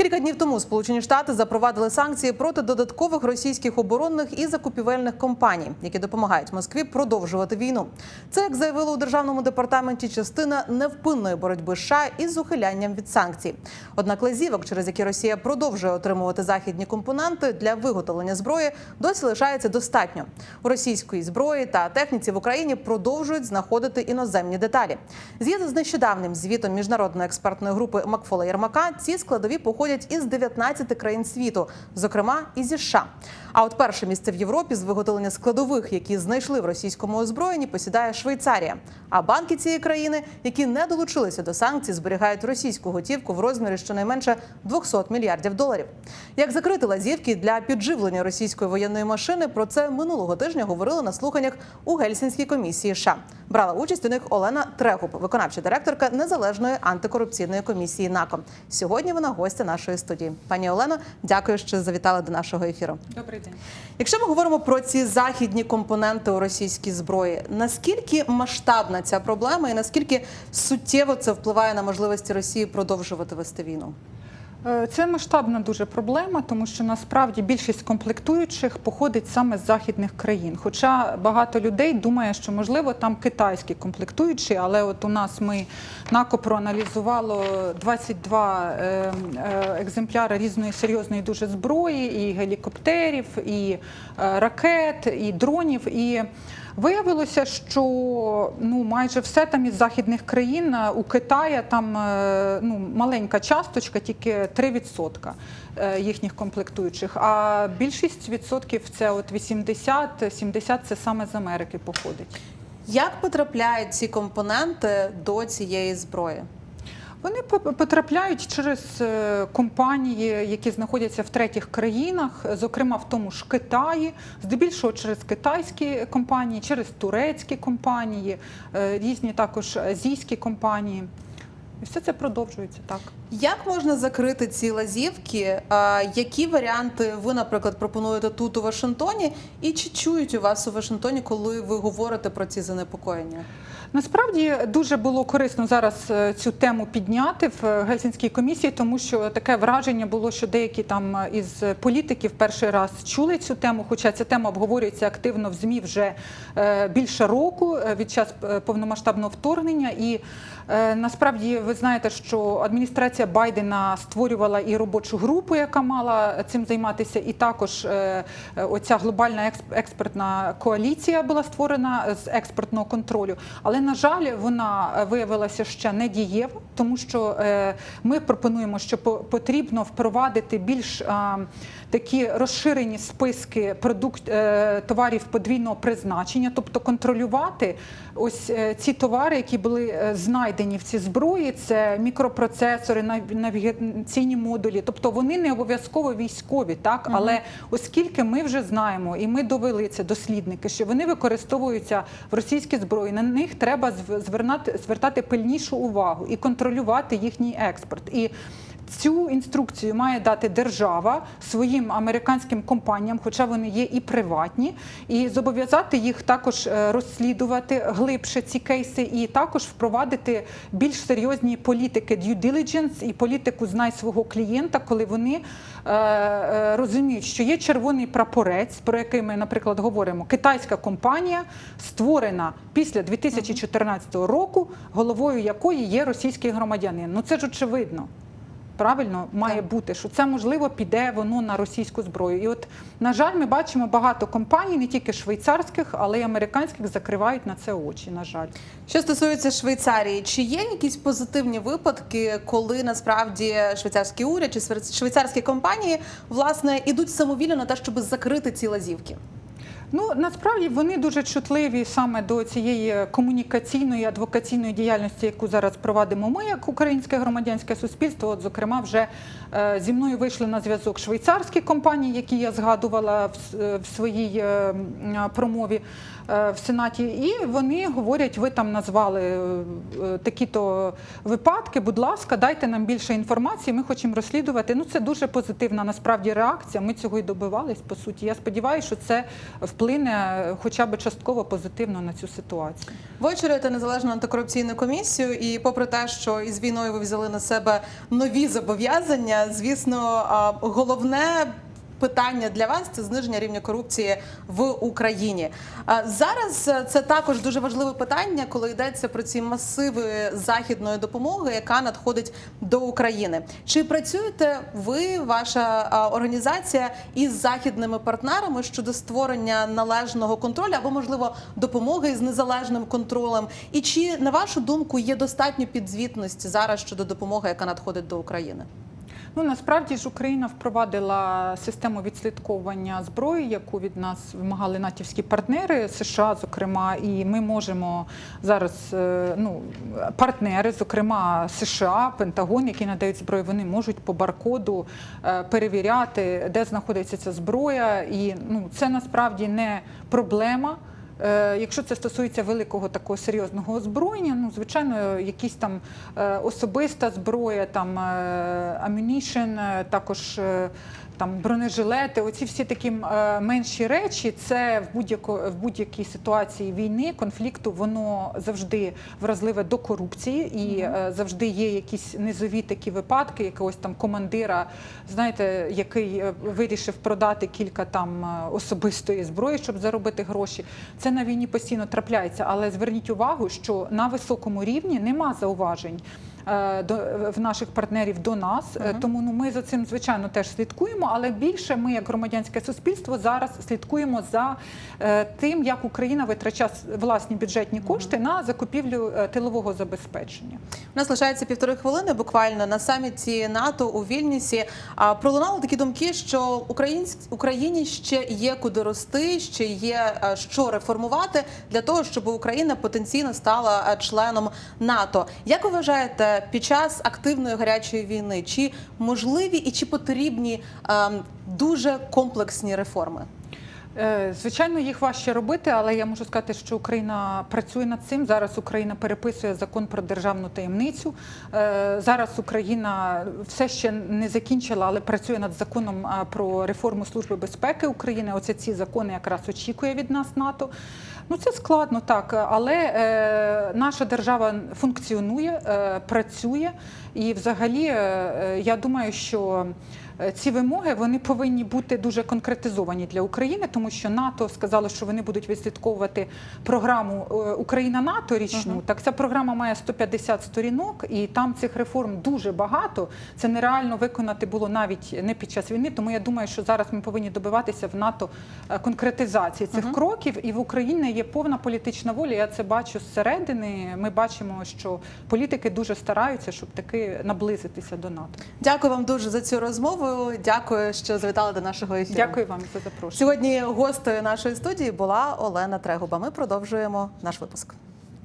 Кілька днів тому Сполучені Штати запровадили санкції проти додаткових російських оборонних і закупівельних компаній, які допомагають Москві продовжувати війну. Це як заявили у державному департаменті частина невпинної боротьби США із ухилянням від санкцій. Однак лазівок, через які Росія продовжує отримувати західні компоненти для виготовлення зброї, досі лишається достатньо. У російської зброї та техніці в Україні продовжують знаходити іноземні деталі. Згідно з нещодавнім звітом міжнародної експертної групи Макфола Єрмака, ці складові походять із 19 країн світу, зокрема і зі США. А от перше місце в Європі з виготовлення складових, які знайшли в російському озброєнні, посідає Швейцарія. А банки цієї країни, які не долучилися до санкцій, зберігають російську готівку в розмірі щонайменше 200 мільярдів доларів. Як закрити лазівки для підживлення російської воєнної машини? Про це минулого тижня говорили на слуханнях у Гельсінській комісії. США. Брала участь у них Олена Трегуб, виконавча директорка незалежної антикорупційної комісії НАКО. Сьогодні вона гостя нашої студії. Пані Олено, дякую, що завітали до нашого ефіру. Добрий день. Якщо ми говоримо про ці західні компоненти у російській зброї, наскільки масштабна ця проблема і наскільки суттєво це впливає на можливості Росії продовжувати вести війну? Е, Це масштабна дуже проблема, тому що насправді більшість комплектуючих походить саме з західних країн. Хоча багато людей думає, що можливо там китайські комплектуючі, але от у нас ми НАКО проаналізувало 22 е, е, екземпляри різної серйозної дуже зброї, і гелікоптерів, і ракет, і дронів. І Виявилося, що ну майже все там із західних країн е, у Китаї там е, ну маленька часточка, тільки 3% е, їхніх комплектуючих. А більшість відсотків це от 80-70 це саме з Америки походить. Як потрапляють ці компоненти до цієї зброї? Вони по- потрапляють через е, компанії, які знаходяться в третіх країнах, зокрема в тому ж Китаї, здебільшого через китайські компанії, через турецькі компанії, е, різні також азійські компанії. І все це продовжується так. Як можна закрити ці лазівки? А, Які варіанти ви, наприклад, пропонуєте тут у Вашингтоні? І чи чують у вас у Вашингтоні, коли ви говорите про ці занепокоєння? Насправді дуже було корисно зараз е, цю тему підняти в е, Гельсінській комісії, тому що таке враження було, що деякі там е, із політиків перший раз чули цю тему, хоча ця тема обговорюється активно в ЗМІ вже більше року від час повномасштабного вторгнення. І насправді ви знаєте, що адміністрація Байдена створювала і робочу групу, яка мала цим займатися, і також е, е, оця глобальна експертна коаліція була створена з експортного контролю. Але на жаль, вона е, виявилася ще не дієва, тому що ми пропонуємо, що по- потрібно впровадити більш такі розширені списки продукт товарів подвійного призначення, тобто контролювати ось ці товари, які були знайдені в цій зброї. Це мікропроцесори, навігаційні модулі, тобто вони не обов'язково військові, так? Але оскільки ми вже знаємо, і ми довели це дослідники, що вони використовуються в російській зброї, на них треба зв- звернати звертати пильнішу увагу і контролювати їхній експорт. І Цю інструкцію має дати держава своїм американським компаніям, хоча вони є і приватні, і зобов'язати їх також е, розслідувати глибше ці кейси, і також впровадити більш серйозні політики due diligence і політику знай свого клієнта, коли вони е, е, розуміють, що є червоний прапорець, про який ми, наприклад, говоримо. Китайська компанія створена після 2014 року, головою якої є російський громадянин. Ну це ж очевидно. Правильно має бути, що це можливо піде воно на російську зброю. І от, на жаль, ми бачимо багато компаній, не тільки швейцарських, але й американських, закривають на це очі. На жаль. Що стосується Швейцарії, чи є якісь позитивні випадки, коли насправді швейцарський уряд чи швейцарські компанії власне ідуть самовільно на те, щоб закрити ці лазівки? Ну насправді вони дуже чутливі саме до цієї комунікаційної адвокаційної діяльності, яку зараз провадимо ми, як українське громадянське суспільство. От, зокрема, вже е, зі мною вийшли на зв'язок швейцарські компанії, які я згадувала в, е, своїй е, промові в Сенаті, і вони говорять: ви там назвали такі-то випадки. Будь ласка, дайте нам більше інформації. Ми хочемо розслідувати. Ну це дуже позитивна насправді реакція. Ми цього і добивались по суті. Я сподіваюся, що це в вплине хоча б частково позитивно на цю ситуацію. Ви очолюєте незалежну антикорупційну комісію, і попри те, що із війною ви взяли на себе нові зобов'язання, звісно, головне. Питання для вас це зниження рівня корупції в Україні. Зараз е, це також дуже важливе питання, коли йдеться про ці масиви західної допомоги, яка надходить до України. Чи працюєте ви, ваша організація, із західними партнерами щодо створення належного контролю або, можливо, допомоги з незалежним контролем? І чи на вашу думку є достатньо підзвітності зараз щодо допомоги, яка надходить до України? Ну насправді ж Україна впровадила систему відслідковування зброї, яку від нас вимагали натівські партнери США, зокрема, і ми можемо зараз е, ну партнери, зокрема США, Пентагон, які надають зброю, вони можуть по баркоду е, перевіряти, де знаходиться ця зброя, і ну це насправді не проблема. Е, Якщо це стосується великого такого серйозного озброєння, ну звичайно, якісь там е, особиста зброя, там амюнішн, також е, там бронежилети, оці всі такі е, менші речі, це в будь-яко в будь-якій ситуації війни, конфлікту, воно завжди вразливе до корупції і е, завжди є якісь низові такі випадки, якогось там командира, знаєте, який е, вирішив продати кілька там особистої зброї, щоб заробити гроші. Це на війні постійно трапляється, але зверніть увагу, що на високому рівні нема зауважень. Е, До в наших партнерів до нас, Е, тому ну ми за цим звичайно теж слідкуємо. Але більше ми, як громадянське суспільство, зараз слідкуємо за е, тим, як Україна витрачає власні бюджетні кошти на закупівлю тилового забезпечення. У нас лишається півтори хвилини. Буквально на саміті НАТО у Вільнюсі а, пролунали такі думки, що Україні ще є куди рости, ще є що реформувати для того, щоб Україна потенційно стала членом НАТО. Як ви вважаєте, під час активної гарячої війни чи можливі і чи потрібні а, дуже комплексні реформи? Е, Звичайно, їх важче робити, але я можу сказати, що Україна працює над цим. Зараз Україна переписує закон про державну таємницю. Е, Зараз Україна все ще не закінчила, але працює над законом про реформу Служби безпеки України. Оце ці закони якраз очікує від нас НАТО. Ну це складно так, але е, наша держава функціонує, е, працює, і взагалі е, е, я думаю, що. Е, Ці вимоги вони повинні бути дуже конкретизовані для України, тому що НАТО сказало, що вони будуть відслідковувати програму е, Україна НАТО річну. Так ця програма має 150 сторінок, і там цих реформ дуже багато. Це нереально виконати було навіть не під час війни. Тому я думаю, що зараз ми повинні добиватися в НАТО е, конкретизації цих кроків. І в Україні є повна політична воля. Я це бачу зсередини. Ми бачимо, що політики дуже стараються, щоб таки наблизитися до НАТО. Дякую вам дуже за цю розмову. Дякую, що завітали до нашого ефіру. Дякую вам за запрошення. Сьогодні гостею нашої студії була Олена Трегуба. Ми продовжуємо наш випуск.